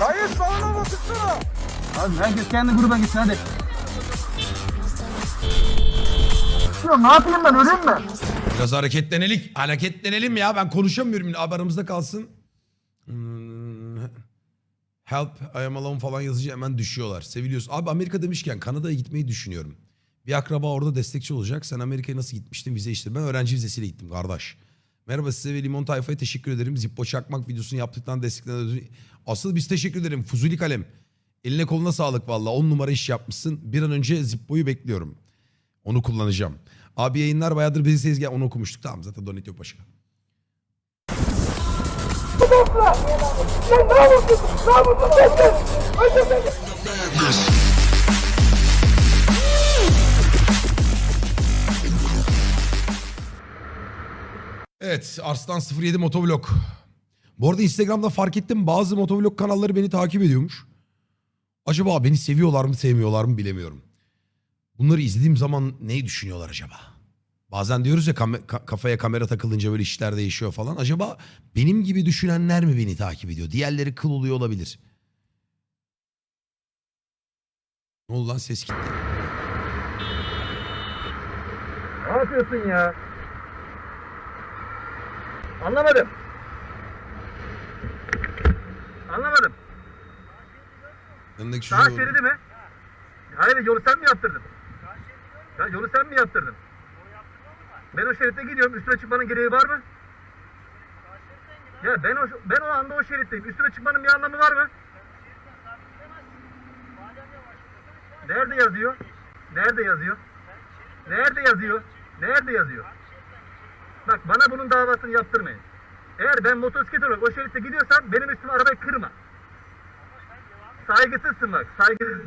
Dayı sağına bakırsana. Abi herkes kendi gruba gitsin hadi. Ya ne yapayım ben öleyim mi? Biraz hareketlenelim. Hareketlenelim ya. Ben konuşamıyorum. Abi aramızda kalsın. Hmm, Help, I am alone falan yazınca hemen düşüyorlar. Seviliyoruz. Abi Amerika demişken Kanada'ya gitmeyi düşünüyorum. Bir akraba orada destekçi olacak. Sen Amerika'ya nasıl gitmiştin vize işte. Ben öğrenci vizesiyle gittim kardeş. Merhaba size ve Limon Tayfa'ya teşekkür ederim. Zippo Çakmak videosunu yaptıktan destekten ötürü. Asıl biz teşekkür ederim. Fuzuli Kalem. Eline koluna sağlık valla. 10 numara iş yapmışsın. Bir an önce Zippo'yu bekliyorum. Onu kullanacağım. Abi yayınlar bayağıdır bizi sezgah onu okumuştuk. Tamam zaten donate yok başka. Evet Arslan 07 Motovlog. Bu arada Instagram'da fark ettim bazı motovlog kanalları beni takip ediyormuş. Acaba beni seviyorlar mı sevmiyorlar mı bilemiyorum. Bunları izlediğim zaman neyi düşünüyorlar acaba? Bazen diyoruz ya kam- ka- kafaya kamera takılınca böyle işler değişiyor falan. Acaba benim gibi düşünenler mi beni takip ediyor? Diğerleri kıl oluyor olabilir. Ne oldu lan ses gitti. Ne yapıyorsun ya? Anlamadım. Anlamadım. Önündeki Sağ çocuğu... şeridi mi? Hayır yolu sen mi yaptırdın? Ya yolu sen mi yaptırdın? Ben o şeritte gidiyorum. Üstüne çıkmanın gereği var mı? Ya ben o ben o anda o şeritteyim. Üstüne çıkmanın bir anlamı var mı? Nerede yazıyor? Nerede yazıyor? Nerede yazıyor? Nerede yazıyor? Bak bana bunun davasını yaptırmayın. Eğer ben motosiklet olarak o şeritte gidiyorsam benim üstüme arabayı kırma. Saygısızsın bak. Saygısız.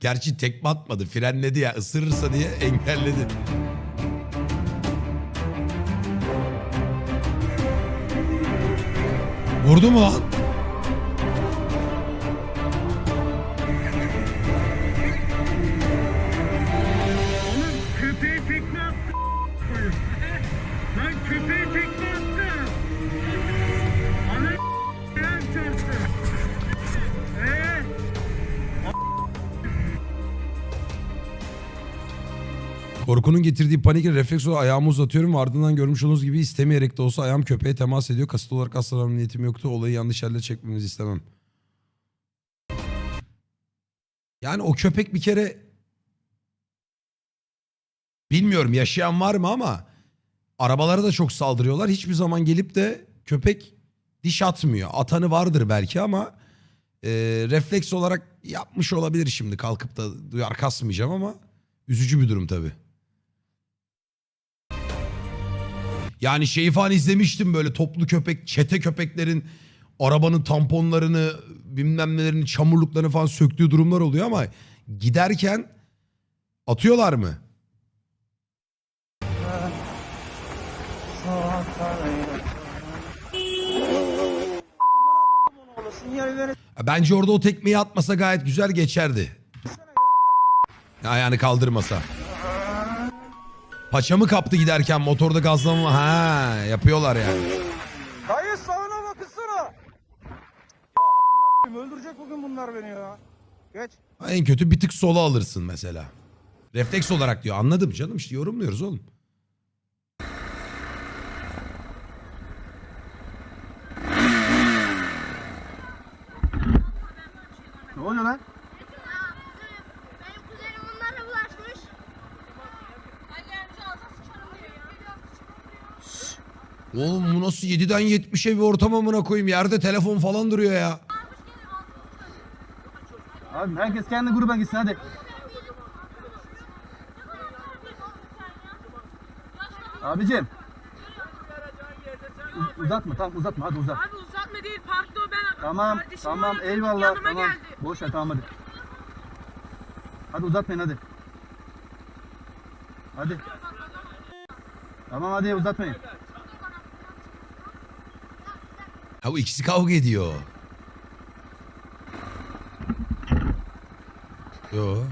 Gerçi tekme atmadı. Frenledi ya. Isırırsa diye engelledi. Vurdu mu lan? Korkunun getirdiği panikle refleks olarak ayağımı uzatıyorum ve ardından görmüş olduğunuz gibi istemeyerek de olsa ayağım köpeğe temas ediyor. Kasıtlı olarak asla niyetim yoktu. Olayı yanlış yerlere çekmemizi istemem. Yani o köpek bir kere bilmiyorum yaşayan var mı ama arabalara da çok saldırıyorlar. Hiçbir zaman gelip de köpek diş atmıyor. Atanı vardır belki ama e, refleks olarak yapmış olabilir şimdi. Kalkıp da duyar kasmayacağım ama üzücü bir durum tabii. Yani şeyi falan izlemiştim böyle toplu köpek, çete köpeklerin arabanın tamponlarını, bilmem nelerini, çamurluklarını falan söktüğü durumlar oluyor ama giderken atıyorlar mı? Bence orada o tekmeyi atmasa gayet güzel geçerdi. Ayağını kaldırmasa. Paçamı kaptı giderken motorda gazlama. Ha yapıyorlar yani. Dayı sağına bakırsana. Öldürecek bugün bunlar beni ya. Geç. En kötü bir tık sola alırsın mesela. Refleks olarak diyor. Anladım canım işte yorumluyoruz oğlum. Ne oluyor lan? Oğlum bu nasıl 7'den 70'e bir ortam amına koyayım. Yerde telefon falan duruyor ya. Abi herkes kendi gruba gitsin hadi. Abicim. Uz- uzatma tamam uzatma hadi uzat. Abi uzatma değil parkta o ben Tamam kardeşim tamam eyvallah yanıma tamam. geldi. Boş ver tamam hadi. Hadi uzatmayın hadi. Hadi. Tamam hadi uzatmayın. Ha bu ikisi kavga ediyor. Yo.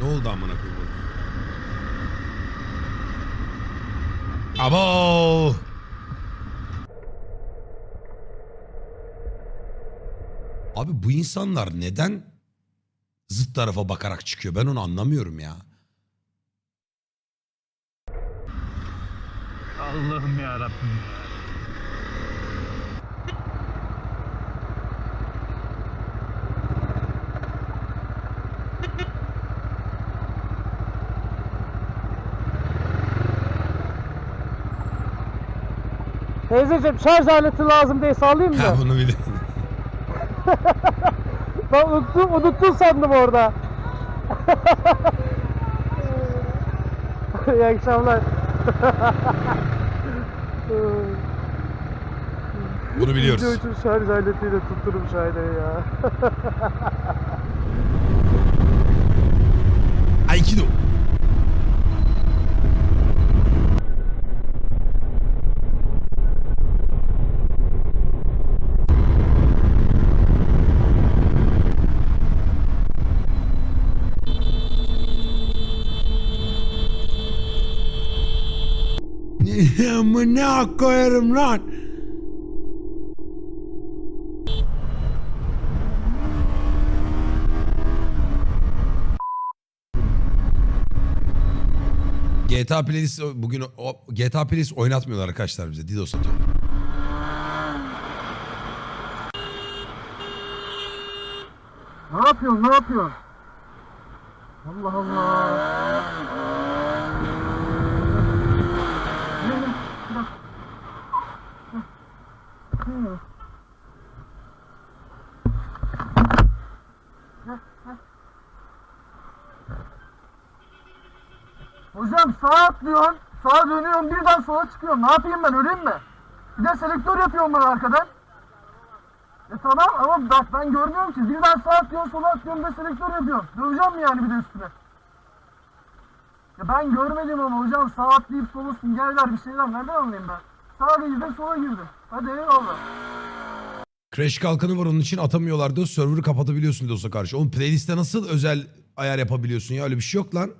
Ne oldu amına koyayım? Abo! Abi bu insanlar neden zıt tarafa bakarak çıkıyor? Ben onu anlamıyorum ya. Allah'ım ya Rabbim. Teyzeciğim şarj aleti lazım diye sağlayayım Ha mı? bunu bir de. Ben unuttum, unuttun sandım orada. İyi akşamlar. Bunu biliyoruz. Video için şarj aletiyle tutturum şahideyi ya. Aikido. Amına koyarım lan. GTA Playlist bugün o, GTA Playlist oynatmıyorlar arkadaşlar bize. DDoS atıyorlar. Ne yapıyorsun, ne yapıyorsun? Allah Allah. Hocam sağa atlıyorsun, sağa dönüyorsun birden sola çıkıyorsun. Ne yapayım ben öleyim mi? Bir de selektör yapıyorum ben arkadan. E tamam ama bak ben görmüyorum ki. Birden sağa atlıyorsun, sola atlıyorsun bir de selektör yapıyorsun. Döveceğim mi yani bir de üstüne? Ya ben görmedim ama hocam sağa atlayıp sola sinyaller bir şeyler nereden anlayayım ben? Sağa girdim sola girdim. Hadi eyvallah. Crash kalkanı var onun için atamıyorlar diyor. Server'ı kapatabiliyorsun DDoS'a karşı. Oğlum playlist'te nasıl özel ayar yapabiliyorsun ya? Öyle bir şey yok lan.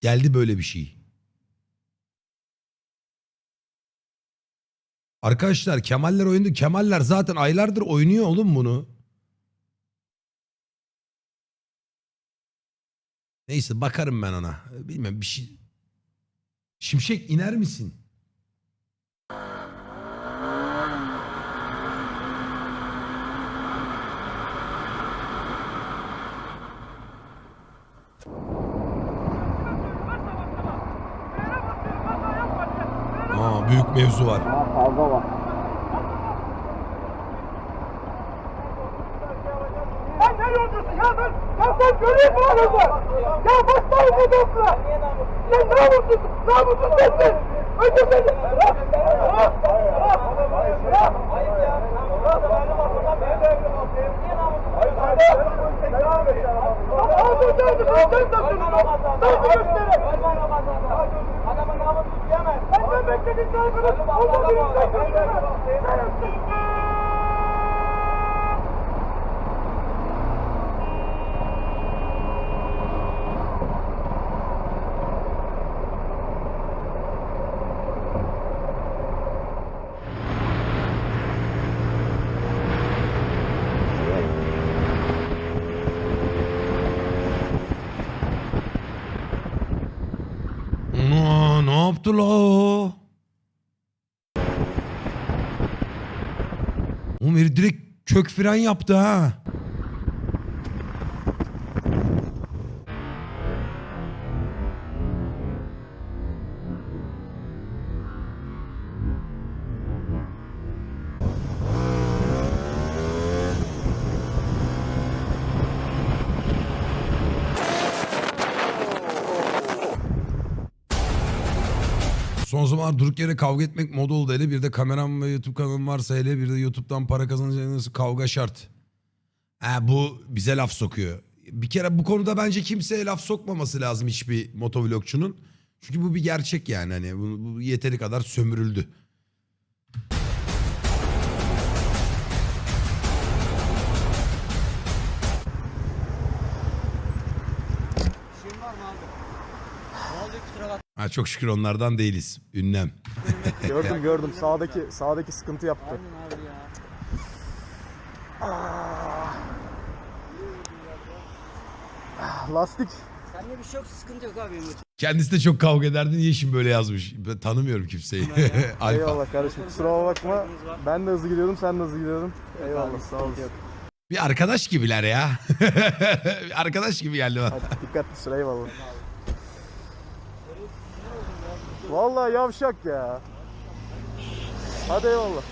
Geldi böyle bir şey. Arkadaşlar Kemaller oyundu. Kemaller zaten aylardır oynuyor oğlum bunu. Neyse bakarım ben ona. Bilmem bir şey. Şimşek iner misin? Aa büyük mevzu var. Sen ne yolcusun ya ben? Ya ben göreyim lan orada? Ya başlayın bu dokla. Sen namussuz, namussuz sensin. Öldür. Bırak. Bırak. Bırak. Ağzını dövdü, ben sen taktın. Nasıl gösterim? Adamın namussuz diyemez. Benden beklediğin saygını. yaptı la? Oğlum direkt kök fren yaptı ha. Son zaman durduk yere kavga etmek moda oldu hele bir de kameram ve YouTube kanalım varsa hele bir de YouTube'dan para kazanacağınız kavga şart. Ha bu bize laf sokuyor. Bir kere bu konuda bence kimseye laf sokmaması lazım hiçbir motovlogçunun. Çünkü bu bir gerçek yani hani bu, bu yeteri kadar sömürüldü. Ha çok şükür onlardan değiliz. Ünlem. Gördüm gördüm sağdaki sağdaki sıkıntı yaptı. Ah. Ah, Lastik Sende bir şey yok, sıkıntı yok abi. Kendisi de çok kavga ederdi. Niye şimdi böyle yazmış? Ben tanımıyorum kimseyi. Alfa. Eyvallah kardeşim kusura bakma. Ben de hızlı gidiyordum sen de hızlı gidiyordun. Eyvallah sağ olasın. Bir arkadaş gibiler ya. Bir arkadaş gibi geldi bana. Hadi dikkatli sür eyvallah. Vallahi yavşak ya. Hadi eyvallah.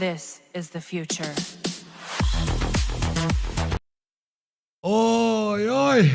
This is the future. Oy oy.